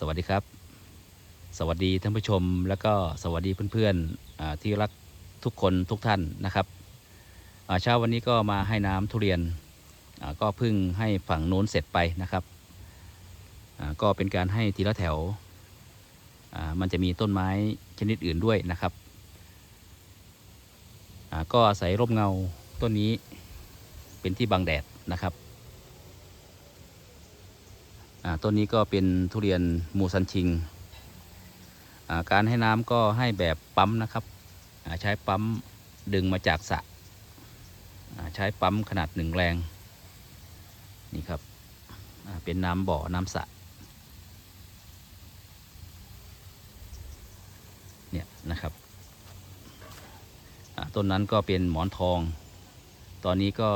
สวัสดีครับ สวัสดีท่านผู้ชม แล้วก็สวัสดีเพื่อนๆที่รักทุกคนทุกท่านนะครับเช้าวันนี้ก็มาให้น้ำทุเรียนก็เพิ่งให้ฝั่งโน้นเสร็จไปนะครับก็เป็นการให้ทีละแถว มันจะมีต้นไม้ชนิดอื่นด้วยนะครับ ก็อาศัยร่มเงาต้นนี้เป็นที่บังแดดนะครับ ต้นนี้ก็เป็นทุเรียนมูซันชิง การให้น้ำก็ให้แบบปั๊มนะครับ ใช้ปั๊มดึงมาจากสระใช้ปั๊มขนาดหนึ่งแรง นี่ครับเป็นน้ำบ่อน้ำสระเนี่ยนะครับต้นนั้นก็เป็นหมอนทอง ตอนนี้ก็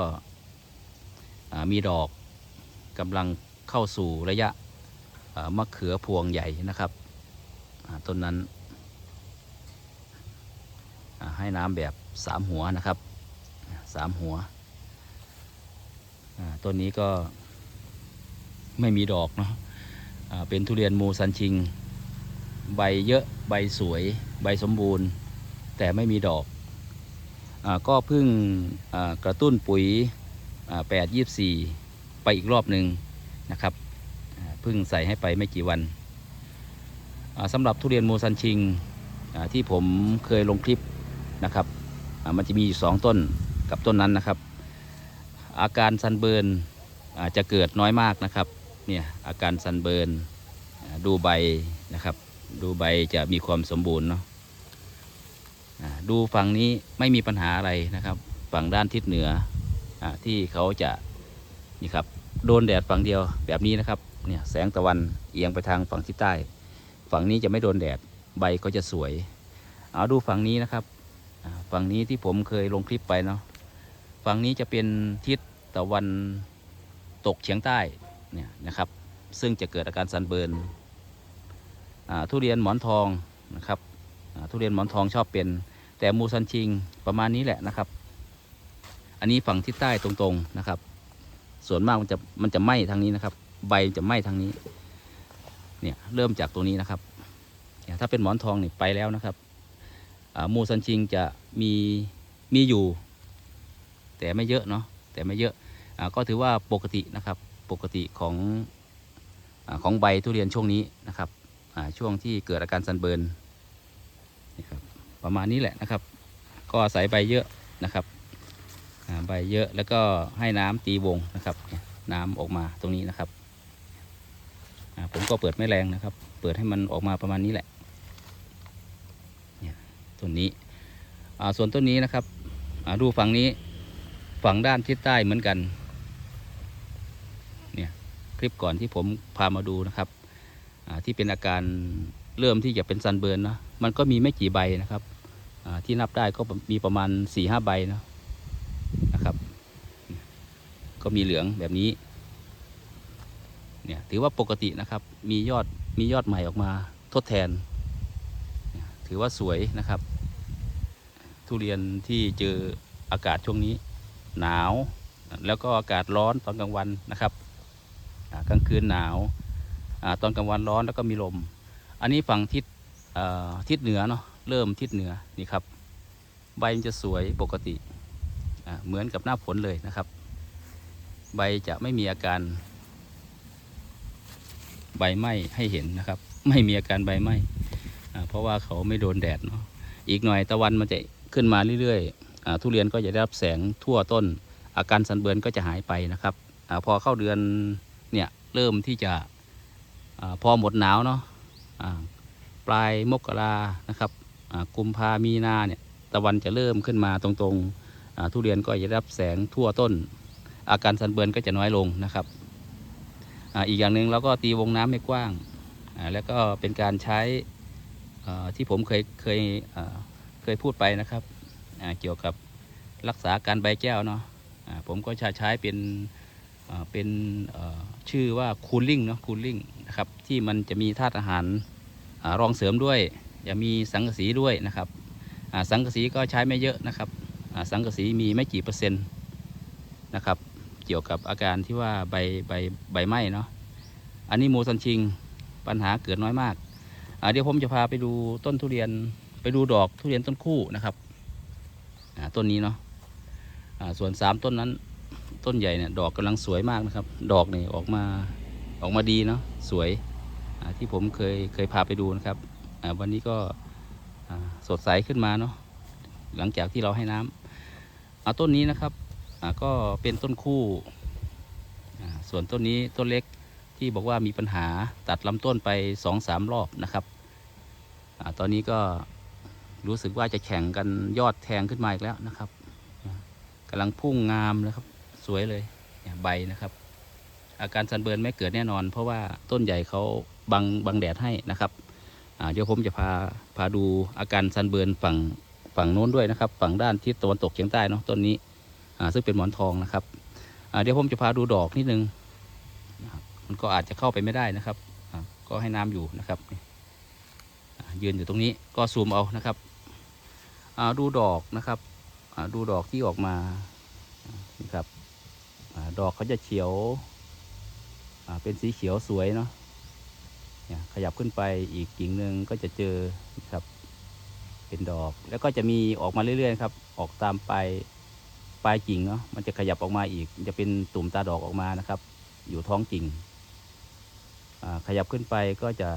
มีดอกกำลัง เข้าสู่ระยะมะเขือพวงใหญ่นะครับต้นนั้นให้น้ำแบบสามหัวนะครับสามหัวต้นนี้ก็ไม่มีดอกเนาะเป็นทุเรียนมูซันชิง ใบเยอะใบสวย ใบสมบูรณ์ แต่ไม่มีดอกอก็เพิ่งกระตุ้นปุ๋ยแปดยี่สี่ไปอีกรอบหนึ่ง นะครับเพิ่งใส่ให้ไปไม่กี่วันสำหรับทุเรียนโมซันชิงที่ผมเคยลงคลิปนะครับมันจะมีอยู่สองต้นกับต้นนั้นนะครับ อาการซันเบิร์นจะเกิดน้อยมากนะครับเนี่ยอาการซันเบิร์นดูใบนะครับ ดูใบจะมีความสมบูรณ์เนาะดูฝั่งนี้ไม่มีปัญหาอะไรนะครับ ฝั่งด้านทิศเหนืออที่เขาจะนี่ครับ โดนแดดฝั่งเดียวแบบนี้นะครับเนี่ยแสงตะวันเอียงไปทางฝั่งทิศใต้ ฝั่งนี้จะไม่โดนแดดใบก็จะสวย เอาดูฝั่งนี้นะครับฝั่งนี้ที่ผมเคยลงคลิปไปเนาะฝั่งนี้จะเป็นทิศตะวันตกเฉียงใต้เนี่ยนะครับ ซึ่งจะเกิดอาการซันเบิร์นทุเรียนหมอนทองนะครับทุเรียนหมอนทองชอบเป็น แต่มูซันชิงประมาณนี้แหละนะครับ อันนี้ฝั่งทิศใต้ตรงๆนะครับ ส่วนมากมันจะมันจะไหม้ทางนี้นะครับ ใบจะไหม้ทางนี้ เนี่ยเริ่มจากตรงนี้นะครับเนี่ยถ้าเป็นหมอนทองเนี่ยไปแล้วนะครับมูซันชิงจะมีมีอยู่ แต่ไม่เยอะเนาะแต่ไม่เยอะอาก็ถือว่าปกตินะครับปกติของอของใบทุเรียนช่วงนี้นะครับช่วงที่เกิดอาการซันเบิร์นนี่ครับประมาณนี้แหละนะครับ ก็อาศัยใบเยอะนะครับ ใบเยอะแล้วก็ให้น้ำตีวงนะครับนี่ยน้ำออกมาตรงนี้นะครับผมก็เปิดไม่แรงนะครับ เปิดให้มันออกมาประมาณนี้แหละเนี่ยต้นนี้อ่าส่วนต้นนี้นะครับอ่าดูฝั่งนี้ฝั่งด้านทิศใต้เหมือนกันเนี่ยคลิปก่อนที่ผมพามาดูนะครับอ่าที่เป็นอาการเริ่มที่จะเป็นซันเบิร์นเนาะมันก็มีไม่กี่ใบนะครับอ่าที่นับได้ก็มีประมาณ4ี่ห้าใบเนาะ ก็มีเหลืองแบบนี้ เนี่ยถือว่าปกตินะครับ มียอดมียอดใหม่ออกมาทดแทน ถือว่าสวยนะครับ ทุเรียนที่เจออากาศช่วงนี้ หนาว แล้วก็อากาศร้อนตอนกลางวันนะครับกลางคืนหนาวอตอนกลางวันร้อนแล้วก็มีลม อันนี้ฝั่งทิศเอ่อทิศเหนือเนาะเริ่มทิศเหนือนี่ครับ ใบมันจะสวยปกติเหมือนกับหน้าฝนเลยนะครับ ใบจะไม่มีอาการ ใบไหม้ให้เห็นนะครับ ไม่มีอาการใบไหม้เพราะว่าเขาไม่โดนแดดเนาะอีกหน่อยตะวันมันจะขึ้นมาเรื่อยๆทุเรียนก็จะได้รับแสงทั่วต้น อาการสันเบือนก็จะหายไปนะครับอพอเข้าเดือนเนี่ยเริ่มที่จะอพอหมดหนาวเนาะปลายมกรานะครับกุมภามีนาเนี่ยตะวันจะเริ่มขึ้นมาตรงๆทุเรียนก็จะได้รับแสงทั่วต้น อาการสันเบิร์นก็จะน้อยลงนะครับออีกอย่างหนึ่งเราก็ตีวงน้ำให้กว้าง แล้วก็เป็นการใช้ที่ผมเคยเคยเคยพูดไปนะครับเกี่ยวกับรักษาการใบแก้วเนาะผมก็จะใช้เป็นเป็นชื่อว่าคูลลิ่งเนาะคูลลิ่งนะครับที่มันจะมีธาตุอาหารอรองเสริมด้วยจะมีสังกะสีด้วยนะครับสังกะสีก็ใช้ไม่เยอะนะครับสังกะสีมีไม่กี่เปอร์เซ็นต์นะครับ เกี่ยวกับอาการที่ว่าใบใบใบไหม้เนาะอันนี้โมซันชิงปัญหาเกิดน้อยมากเดี๋ยวผมจะพาไปดูต้นทุเรียนไปดูดอกทุเรียนต้นคู่นะครับต้นนี้เนาะส่วนสามต้นนั้น ต้นใหญ่เนี่ยดอกกำลังสวยมากนะครับ ดอกเนี่ยออกมาออกมาดีเนาะสวยที่ผมเคยเคยพาไปดูนะครับวันนี้ก็สดใสขึ้นมาเนาะหลังจากที่เราให้น้ำอ่าต้นนี้นะครับ ก็เป็นต้นคู่ส่วนต้นนี้ต้นเล็กที่บอกว่ามีปัญหาตัดลำต้นไปสองสามรอบนะครับอตอนนี้ก็รู้สึกว่าจะแข่งกันยอดแทงขึ้นมาอีกแล้วนะครับกำลังพุ่งงามเลยครับ สวยเลยยใบนะครับ อาการซันเบิร์นไม่เกิดแน่นอน เพราะว่าต้นใหญ่เขาบังบังแดดให้นะครับเดี๋ยวผมจะพาพาดูอาการซันเบิร์นฝั่งฝั่งโน้นด้วยนะครับ ฝั่งด้านทิศตะวันตกเฉียงใต้เนาะต้นนี้ ซึ่งเป็นหมอนทองนะครับเดี๋ยวผมจะพาดูดอกนิดนึงมันก็อาจจะเข้าไปไม่ได้นะครับก็ให้น้ำอยู่นะครับยืนอยู่ตรงนี้ก็ซูมเอานะครับดูดอกนะครับดูดอกที่ออกมานะครับดอกเขาจะเขียวเป็นสีเขียวสวยเนาะขยับขึ้นไปอีกกิ่งหนึ่งก็จะเจอนะครับเป็นดอกแล้วก็จะมีออกมาเรื่อยๆครับ ออกตามไป ปลายกิ่งเนาะมันจะขยับออกมาอีก จะเป็นตุ่มตาดอกออกมานะครับ อยู่ท้องกิ่งขยับขึ้นไปก็จะ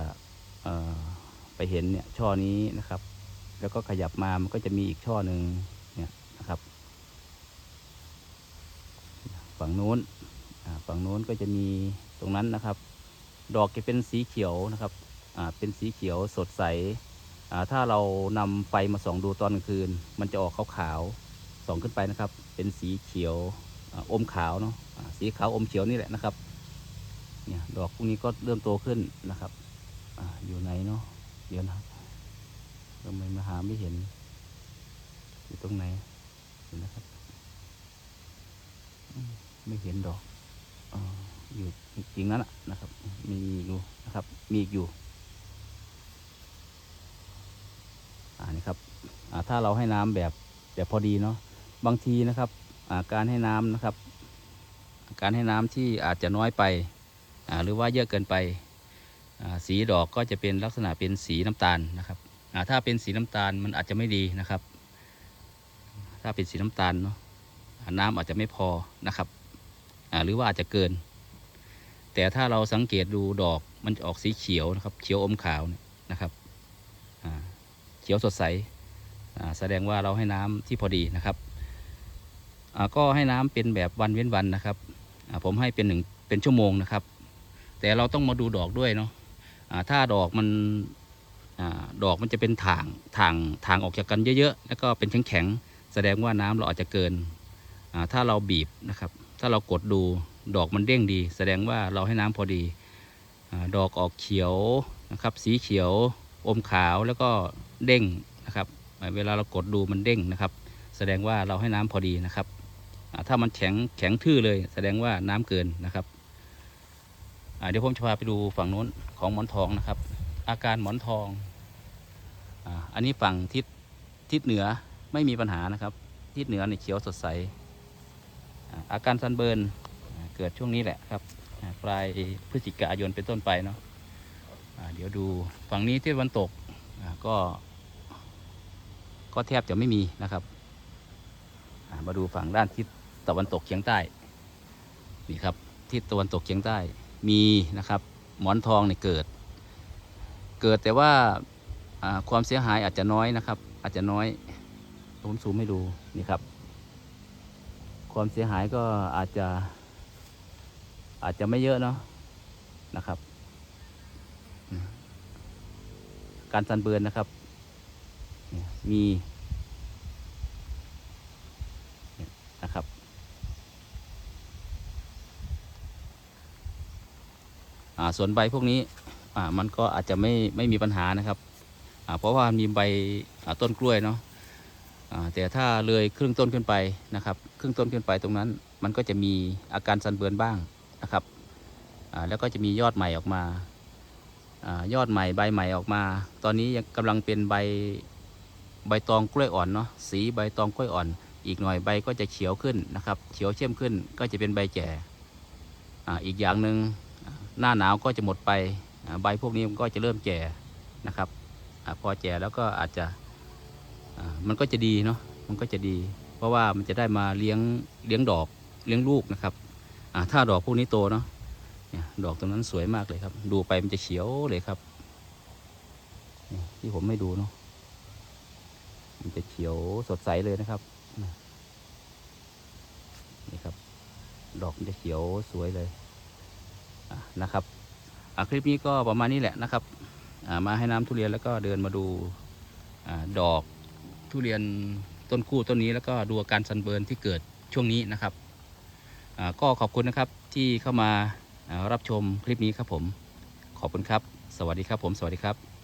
ไปเห็นเนี่ยช่อนี้นะครับ แล้วก็ขยับมามันก็จะมีอีกช่อหนึ่งเนี่ยนะครับ ฝั่งนู้นฝั่งนู้นก็จะมีตรงนั้นนะครับ ดอกจะเป็นสีเขียวนะครับเป็นสีเขียวสดใสถ้าเรานำไฟมาส่องดูตอนกลางคืน มันจะออกขาวๆ สองขึ้นไปนะครับ เป็นสีเขียวออมขาวเนาะสีขาวอมเขียวนี่แหละนะครับเนี่ยดอกพวกนี้ก็เริ่มโตขึ้นนะครับออยู่ไหนเนาะเดี๋ยวนะทำไมมาหาไม่เห็น อยู่ตรงไหนเห็นนะครับ ไม่เห็นดอกออยู่จริงนั้นนะนะครับ มีอยู่นะครับ มีอีกอยู่อ่านี่ครับถ้าเราให้น้ำแบบแบบพอดีเนาะ บางทีนะครับาการให้น้ำนะครับการให้น้ำที่อาจจะน้อยไปหรือว่าเยอะเกินไปสีดอกก็จะเป็นลักษณะเป็นสีน้ำตาลนะครับถ้าเป็นสีน้ำตาลมันอาจจะไม่ดีนะครับ ถ้าเป็นสีน้ำตาลเนาะอ่าน้ำอาจจะไม่พอนะครับหรือว่าอาจจะเกิน แต่ถ้าเราสังเกตดูดอกมันจะออกสีเขียวนะครับ เขียวอมขาวนะครับเขียวสดใสแสดงว่าเราให้น้ำที่พอดีนะครับ ก็ให้น้ำเป็นแบบวันเว้นวันนะครับผมให้เป็นหนึ่งเป็นชั่วโมงนะครับ แต่เราต้องมาดูดอกด้วยเนาะถ้าดอกมันอดอกมันจะเป็นถางถางถางออกจากกันเยอะๆ แล้วก็เป็นแข็งๆ แสดงว่าน้ำเราอาจจะเกิน ถ้าเราบีบนะครับ ถ้าเรากดดูดอกมันเด้งดี แสดงว่าเราให้น้ำพอดีอดอกออกเขียวนะครับ สีเขียวอมขาวแล้วก็เด้งนะครับอ่าเวลาเรากดดูมันเด้งนะครับ แสดงว่าเราให้น้ำพอดีนะครับ ถ้ามันแข็งแข็งทื่อเลย แสดงว่าน้ำเกินนะครับเดี๋ยวผมจะพาไปดูฝั่งโน้นของหมอนทองนะครับ อาการหมอนทองอันนี้ฝั่งทิศทิศเหนือไม่มีปัญหานะครับ ทิศเหนือในยเขียวสดใส อาการซันเบิร์นเกิดช่วงนี้แหละครับ ปลายพฤศจิกายนเป็นต้นไปเนาะเดี๋ยวดูฝั่งนี้ที่ตะวันตกก็ ก็แทบจะไม่มีนะครับ มาดูฝั่งด้านทิศ ตะวันตกเฉียงใต้นี่ครับทิศตะวันตกเฉียงใต้มีนะครับหมอนทองเนี่ยเกิด เกิดแต่ว่าความเสียหายอาจจะน้อยนะครับ อาจจะน้อยผมซูมให้ดูนี่ครับ ความเสียหายก็อาจจะ อาจจะไม่เยอะเนาะนะครับ การสันเบือนนะครับมีนะครับ อ่า ส่วนใบพวกนี้มันก็อาจจะไม่ไม่มีปัญหานะครับ เพราะว่ามีใบต้นกล้วยเนาะแต่ถ้าเลยครึ่งต้นขึ้นไปนะครับ ครึ่งต้นขึ้นไปตรงนั้น มันก็จะมีอาการสันเบือนบ้างนะครับแล้วก็จะมียอดใหม่ออกมาอยอดใหม่ใบใหม่ออกมา ตอนนี้ยังกำลังเป็นใบใบตองกล้วยอ่อนเนาะสีใบตองกล้วยอ่อน อีกหน่อยใบก็จะเขียวขึ้นนะครับ เขียวเข้มขึ้นก็จะเป็นใบแก่ออีกอย่างหนึ่งอ่า หน้าหนาวก็จะหมดไปใบพวกนี้มันก็จะเริ่มแก่นะครับอพอแก่แล้วก็อาจจะมันก็จะดีเนาะมันก็จะดี เพราะว่ามันจะได้มาเลี้ยงเลี้ยงดอกเลี้ยงลูกนะครับถ้าดอกพวกนี้โตเนาะดอกตรงนั้นสวยมากเลยครับ ดูไปมันจะเขียวเลยครับที่ผมไม่ดูเนาะมันจะเขียวสดใสเลยนะครับนี่ครับ ดอกมันจะเขียวสวยเลย นะครับคลิปนี้ก็ประมาณนี้แหละนะครับมาให้น้ำทุเรียนแล้วก็เดินมาดูอดอกทุเรียนต้นคู่ต้นนี้แล้วก็ดูอาการซันเบิร์นที่เกิดช่วงนี้นะครับก็ขอบคุณนะครับที่เข้ามารับชมคลิปนี้ครับผม ขอบคุณครับ สวัสดีครับผม สวัสดีครับ